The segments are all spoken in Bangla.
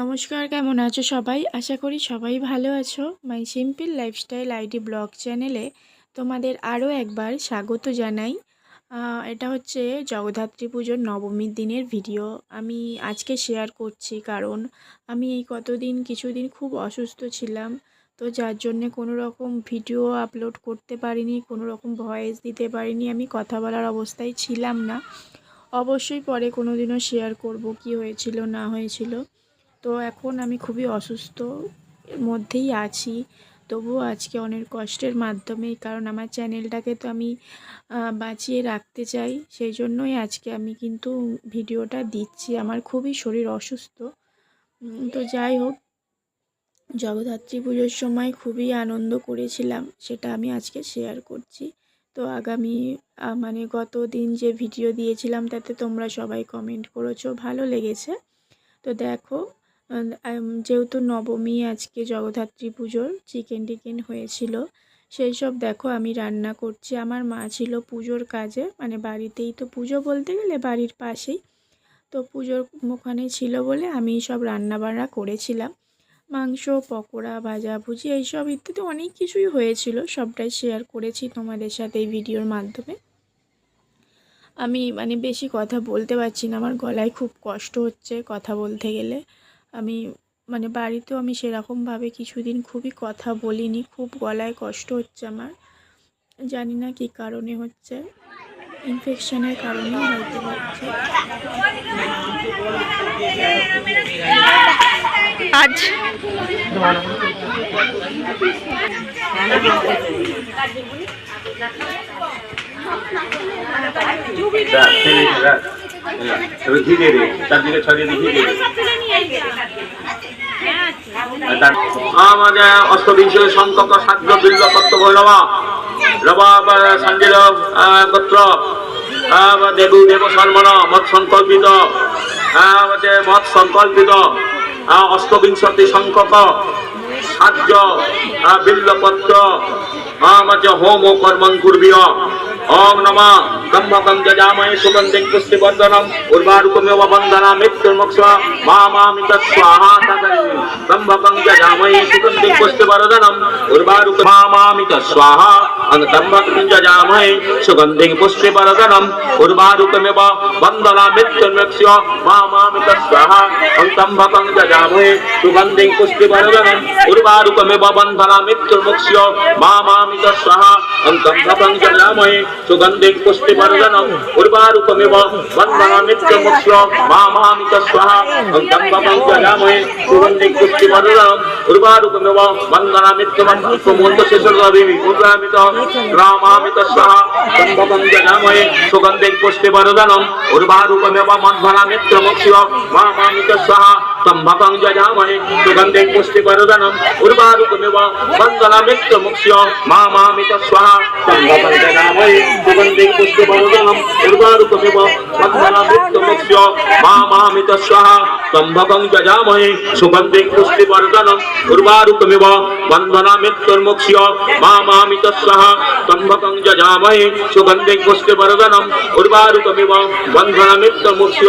নমস্কার, কেমন আছো সবাই? আশা করি সবাই ভালো আছো। My simple lifestyle ID blog চ্যানেলে তোমাদের আরও একবার স্বাগত জানাই। এটা হচ্ছে জগদ্ধাত্রী পুজোর নবমীর দিনের ভিডিও। আমি আজকে শেয়ার করছি কারণ আমি এই কতদিন, কিছুদিন খুব অসুস্থ ছিলাম। তো যার জন্যে কোনো রকম ভিডিও আপলোড করতে পারিনি, কোনো রকম ভয়েস দিতে পারিনি, আমি কথা বলার অবস্থায় ছিলাম না। অবশ্যই পরে কোনো দিনও শেয়ার করব কি হয়েছিল, না হয়েছিল। তো এখন আমি খুবই অসুস্থ মধ্যেই আছি। তবুও আজকে অনেক কষ্টের মাধ্যমে, কারণ আমার চ্যানেলটাকে তো আমি বাঁচিয়ে রাখতে চাই। সেই জন্যই আজকে আমি কিন্তু ভিডিওটা দিচ্ছি। আমার খুবই শরীর অসুস্থ। তো যাই হোক, জগদ্ধাত্রী পুজোর সময় খুবই আনন্দ করেছিলাম, সেটা আমি আজকে শেয়ার করছি। তো আগামী মানে গত দিন যে ভিডিও দিয়েছিলাম, তাতে তোমরা সবাই কমেন্ট করেছ, ভালো লেগেছে। তো দেখো যেহেতু নবমী আজকে জগদ্ধাত্রী পুজোর চিকেন টিকেন হয়েছিল, সেই সব দেখো আমি রান্না করছি। আমার মা ছিল পুজোর কাজে মানে বাড়িতেই তো পুজো বলতে গেলে বাড়ির পাশেই। তো পুজোর ওখানে ছিল বলে আমি সব রান্না বান্না করেছিলাম। মাংস, পকোড়া ভাজাভুজি এইসব ইত্যাদি অনেক কিছুই হয়েছিল, সবটাই শেয়ার করেছি তোমাদের সাথে এই ভিডিওর মাধ্যমে। আমি মানে বেশি কথা বলতে পারছি না, আমার গলায় খুব কষ্ট হচ্ছে কথা বলতে গেলে। আমি মানে বাড়িতেও আমি সেরকমভাবে কিছুদিন খুবই কথা বলিনি খুব গলায় কষ্ট হচ্ছে আমার। জানি না কী কারণে হচ্ছে ইনফেকশনের কারণে হয়তো হচ্ছে। আজ চারদিকে ছড়িয়ে দিয়ে আমাদের অষ্টবিংশ সংখ্যক সাধ্য বিল্ল পত্র ভৈরব রব সঞ্জয় পত্র দেবু দেব সর্মণ মত সংকল্পিত মত সংকল্পিত অষ্টবিংশতি সংখ্যক সাহায্য বিল্লপত্র হোম ও ओम नमः। कम्बकं जजामहे सुगंधिं पुष्टिवर्धनं। उर्वारुकमेव वन्दना मृत्युर्मोक्ष मामामित स्वाहा तत्स्वाहा कम्बकं जजामहे सुगंधिं पुष्टिवर्धनं। उर्वारुक मा स्वाहा। तत्स्वाहा अङ्कम्बकं जजामहे सुगंधिं पुष्टिवर्धनं। उर्वारुकमेव वन्दना मृत्युर्मोक्ष मामामित स्वाहा। तत्स्वाहा अङ्कम्बकं जजामहे सुगंधिं पुष्टिवर्धनं। उर्वारुकमेव वन्दना मृत्युर्मोक्ष मामामित स्वाहा। तत्स्वाहा अङ्कम्बकं जजामहे সুগন্ধিং পুষ্টিবর্ধনম উর্বারুকমেব বন্দনা মৃত্যুর্মুক্ষ মা মামি তৎস্বাহা কম্ভকং যজামহে সুগন্ধিং পুষ্টিবর্ধনম উর্বারুকমেব বন্দনা মৃত্যুমন্ত শেষর্গবি উর্বামিত রামামিত স্বাহা কম্ভকং যজামহে स्तंभकं यजामहे सुगन्धिं पुष्टिवर्धनम् उर्वारुकमिव बन्धनमित्रमुक्ष्य मा मामितस्वः स्तम्भकं यजामहे सुगन्धिं पुष्टिवर्धनम् उर्वारुकमिव বন্দনা মৃত্যুমুক্ষ মা মামিত স্বাহা কম্ভকং যজামহে সুগন্ধিং পুষ্টিবর্ধনম উর্বারুকমেব বন্দনা মৃত্যুমুক্ষ মা মামিত স্বাহা কম্ভকং যজামহে সুগন্ধিং পুষ্টিবর্ধনম উর্বারুকমেব বন্দনা মৃত্যুর্মুক্ষ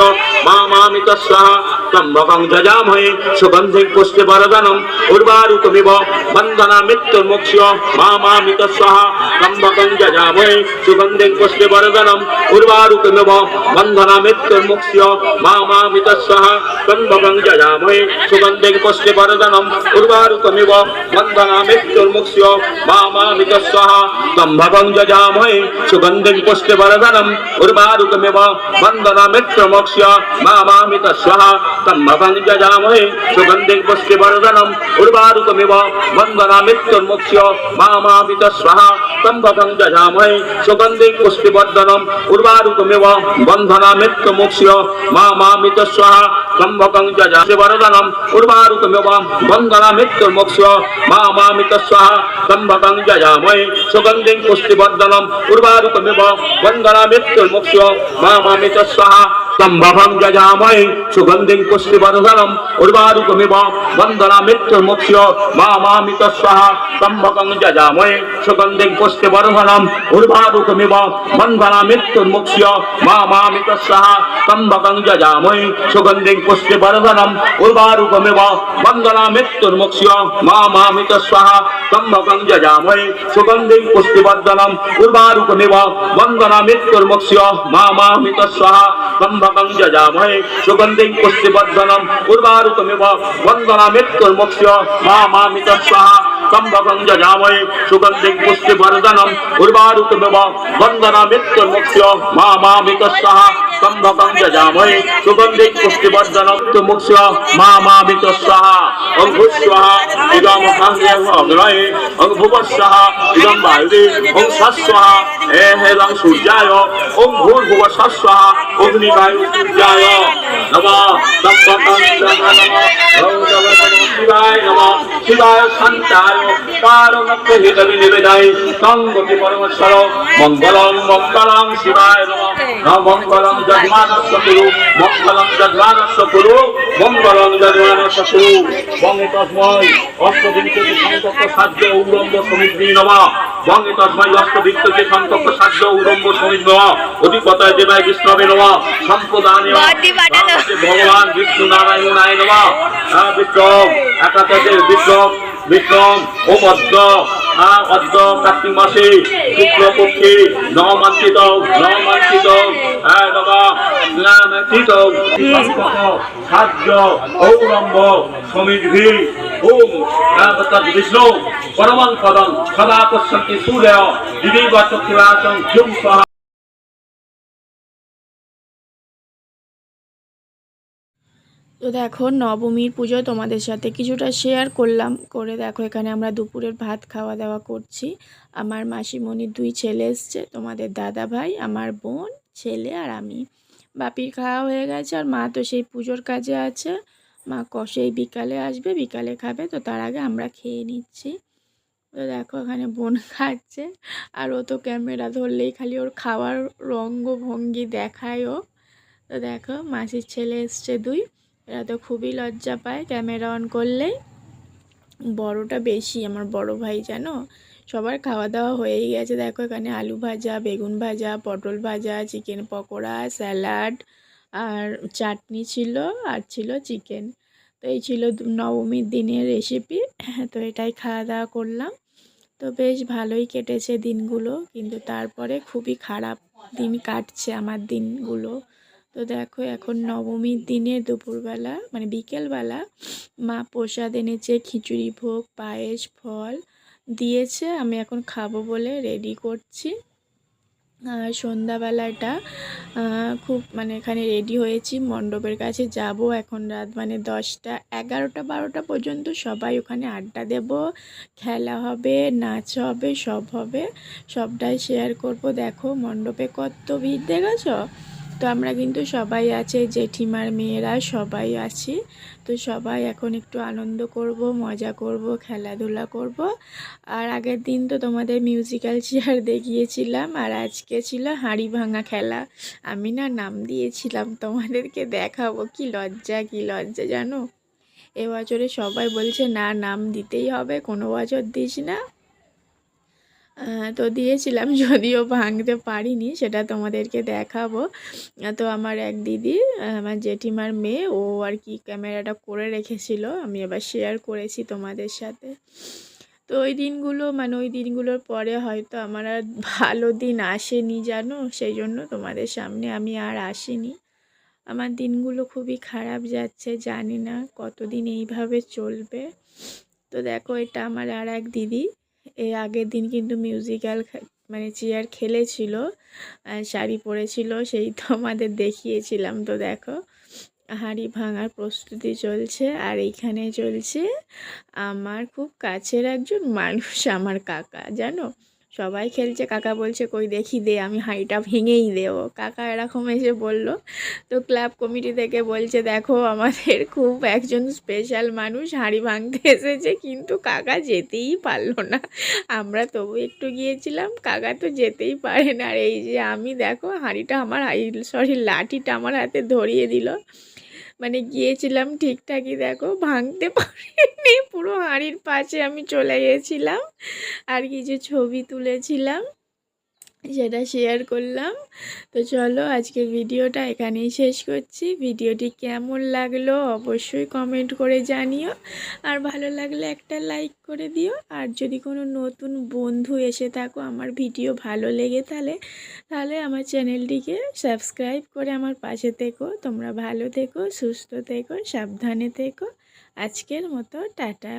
মা মামিত স্বাহা কম্ভকং যজামহে সুগন্ধিং পুষ্টিবর্ধনম উর্বারুকমেব বন্দনা মৃত্যুর্মুক্ষ মা মামিত স্বাহা কম্ভকং যজামহে সুগন্ধিং পুষ্টিবর্ধনম উর্বারুকমেব बन्धनमित्य मुक्ष्य मामामितस्वः त्वन्भवं सुगंधि सुगन्धिं पुष्टि वरदनम् उर्वारुकमिव बन्धनमित्युर्मुक्ष्य मामामितस्वः त्वन्भवं जयामहे। सुगन्धिं पुष्टि वरदनम् उर्वारुकमिव बन्धनमित्युर्मुक्ष्य मामामितस्वः त्वन्भवं जयामहे। सुगन्धिं पुष्टि वरदनम् उर्वारुकमिव बन्धनमित्युर्मुक्ष्य मामामितस्वः त्वन्भवं जयामहे। सुगन्धिं पुष्टिवर्धनम् उर्वारुकमिव बन्ध बन्धनामित्य मोक्ष्य मा मामित स्वः त्र्यम्बकं च वरदनं पूर्वारुकमिवां बन्धनामित्य मोक्ष्य मा मामित स्वः त्र्यम्बकं जयामय सुगन्धिं पुष्टिवर्धनं मित्र बन्धनामित्य मोक्ष्य मा मामित स्वः स्तंभम जजामय सुगंधिं पुष्टिवर्धनम। उर्वारुकमिव वंदना मृत्युर्मुक्ष्य मामामित स्वाहा स्तंभकं जजामय सुगंधिं पुष्टिवर्धनम। उर्वारुकमिव वंदना मृत्युर्मुक्ष्य मामामित स्वाहा स्तंभकं जजामय सुगंधिं पुष्टिवर्धनम। उर्वारुकमिव वंदना मृत्युर्मुक्ष्य मामामित स्वाहा स्तंभकं जजामय सुगंधिं पुष्टिवर्धनम। उर्वारुकमिव वंदना मृत्युर्मुक्ष्य मामामित स्वाहा সম্ভবং যজাময় সুগন্ধিং পুষ্টিবর্ধনম উর্বারুকমিব বন্দনা মৃত্যুর্মুক্ষ্য মা মামিত স্বাহা সম্ভবং যজাময় সুগন্ধিং পুষ্টিবর্ধনম উর্বারুকমিব বন্দনা মৃত্যুর্মুক্ষ্য মা মামিত স্বাহা সম্ভবং নমঃ শিবায় মঙ্গলং মঙ্গলং শিবায় মঙ্গলং যজমানস্য কুরু মঙ্গলং যজমানস্য কুরু মঙ্গলং যজমানস্য কুরু বঙ্গে তস্মৈ অষ্টবিংশতি সংকল্প সাধ্য উলম্ব সমিতি নমঃ বঙ্গে তস্মৈ অষ্টবিংশতি সংকল্প সাধ্য উলম্ব সমিতি নমঃ অধিপতয় দেবায় বিষ্ণবে নমঃ পাঠালো। ভগবান বিষ্ণু নারায়ণায় নমঃ বিষ্ণম একাদশের বিষ্ণম বিষ্ণম ও মধ্য হ্যাঁ অদ্য কার্তিক মাসে শুক্লপক্ষে নমাঙ্কিত নমাঞ্চিত হ্যাঁ নমা স্নানাঙ্কিত সাহায্য ঔরম্ভ সমিধি ওম বিষ্ণু পরমং পদং সদা পশ্যন্তি সূর্য দিদি বা চক্ষুরাচং তো দেখো, নবমীর পুজো তোমাদের সাথে কিছুটা শেয়ার করলাম। করে দেখো, এখানে আমরা দুপুরের ভাত খাওয়া দাওয়া করছি। আমার মাসিমণির দুই ছেলে এসছে, তোমাদের দাদা ভাই, আমার বোন, ছেলে আর আমি। বাপির খাওয়া হয়ে গেছে আর মা তো সেই পুজোর কাজে আছে। মা কষেই বিকালে আসবে, বিকালে খাবে, তো তার আগে আমরা খেয়ে নিচ্ছি। তো দেখো, এখানে বোন খাচ্ছে। আর ও তো ক্যামেরা ধরলেই খালি ওর খাওয়ার রঙ্গভঙ্গি দেখায় ও তো দেখো, মাসির ছেলে এসছে দুই। এরা তো খুবই লজ্জা পায় ক্যামেরা অন করলেই। বড়টা বেশি, আমার বড় ভাই জানো? সবার খাওয়া দাওয়া হয়েই গেছে। দেখো এখানে আলু ভাজা, বেগুন ভাজা, পটল ভাজা চিকেন পকোড়া স্যালাড আর চাটনি ছিল আর ছিল চিকেন তো এই ছিল নবমীর দিনের রেসিপি তো এটাই খাওয়া দাওয়া করলাম। তো বেশ ভালোই কেটেছে দিনগুলো। কিন্তু তারপরে খুবই খারাপ দিন কাটছে আমার দিনগুলো। তো দেখো এখন নবমীর দিনে দুপুরবেলা মানে বিকেলবেলা মা প্রসাদ এনেছে, খিচুড়ি ভোগ, পায়েস, ফল দিয়েছে, আমি এখন খাব বলে রেডি করছি। সন্ধ্যাবেলাটা খুব মানে এখানে রেডি হয়েছি, মণ্ডপের কাছে যাব এখন রাত মানে দশটা, এগারোটা, বারোটা পর্যন্ত সবাই ওখানে আড্ডা দেব। খেলা হবে, নাচ হবে, সব হবে, সবটাই শেয়ার করব। দেখো মণ্ডপে কত ভিড় দেখেছ? তো আমরা কিন্তু সবাই আছে, জেঠিমার মেয়েরা সবাই আছি। তো সবাই এখন একটু আনন্দ করব, মজা করব, খেলাধুলা করব। আর আগের দিন তো তোমাদের মিউজিক্যাল চেয়ার দেখিয়েছিলাম, আর আজকে ছিল হাঁড়ি ভাঙা খেলা। আমি না নাম দিয়েছিলাম তোমাদেরকে, দেখাবো কি লজ্জা কি লজ্জা জানো? এবছরে সবাই বলছে, না, নাম দিতেই হবে, কোনো বছর দিস না। তো দিয়েছিলাম যদিও ভাঙতে পারিনি, সেটা তোমাদেরকে দেখাবো। তো আমার এক দিদি, আমার জেঠিমার মেয়ে, ও আর কি ক্যামেরাটা করে রেখেছিল, আমি এবার শেয়ার করেছি তোমাদের সাথে। তো ওই দিনগুলো মানে ওই দিনগুলোর পরে হয়তো আমার আর ভালো দিন আসেনি জানো, সেই জন্য তোমাদের সামনে আমি আর আসিনি। আমার দিনগুলো খুবই খারাপ যাচ্ছে, জানি না কতদিন এইভাবে চলবে। তো দেখো, এটা আমার আর এক দিদি। এর আগের দিন কিন্তু মিউজিক্যাল মানে চেয়ার খেলেছিল শাড়ি পরেছিল, সেই তো আমাদের দেখিয়েছিলাম, তো দেখো। হাঁড়ি ভাঙার প্রস্তুতি চলছে, আর এইখানে চলছে আমার খুব কাছের একজন মানুষ, আমার কাকা, জানো? সবাই খেলছে, কাকা বলছে, কই দেখি দে, আমি হাঁড়িটা ভেঙেই দেবো কাকা এরকম এসে বলল। তো ক্লাব কমিটি থেকে বলছে, দেখো, আমাদের খুব একজন স্পেশাল মানুষ, হাঁড়ি ভাঙতে এসেছে, কিন্তু কাকা যেতেই পারল না। আমরা তবু একটু গিয়েছিলাম, কাকা তো যেতেই পারে না আর এই যে আমি, দেখো, হাঁড়িটা আমার সরি লাঠিটা আমার হাতে ধরিয়ে দিল। মানে গিয়েছিলাম ঠিকঠাকই, দেখো ভাঙতে পারিনি, পুরো হাঁড়ির পাশে আমি চলে গেছিলাম। আর কিছু ছবি তুলেছিলাম। সেটা শেয়ার করলাম। তো চলো আজকের ভিডিওটা এখানেই শেষ করছি। ভিডিওটি কেমন লাগল অবশ্যই কমেন্ট করে জানিও। আর ভালো লাগলে একটা লাইক করে দিও। আর যদি কোনো নতুন বন্ধু এসে থাকো, আমার ভিডিও ভালো লেগে তাহলে তাহলে আমার চ্যানেলটিকে সাবস্ক্রাইব করে আমার পাশে থেকো। তোমরা ভালো থেকো, সুস্থ থেকো, সাবধানে থেকো। আজকের মতো, টাটা।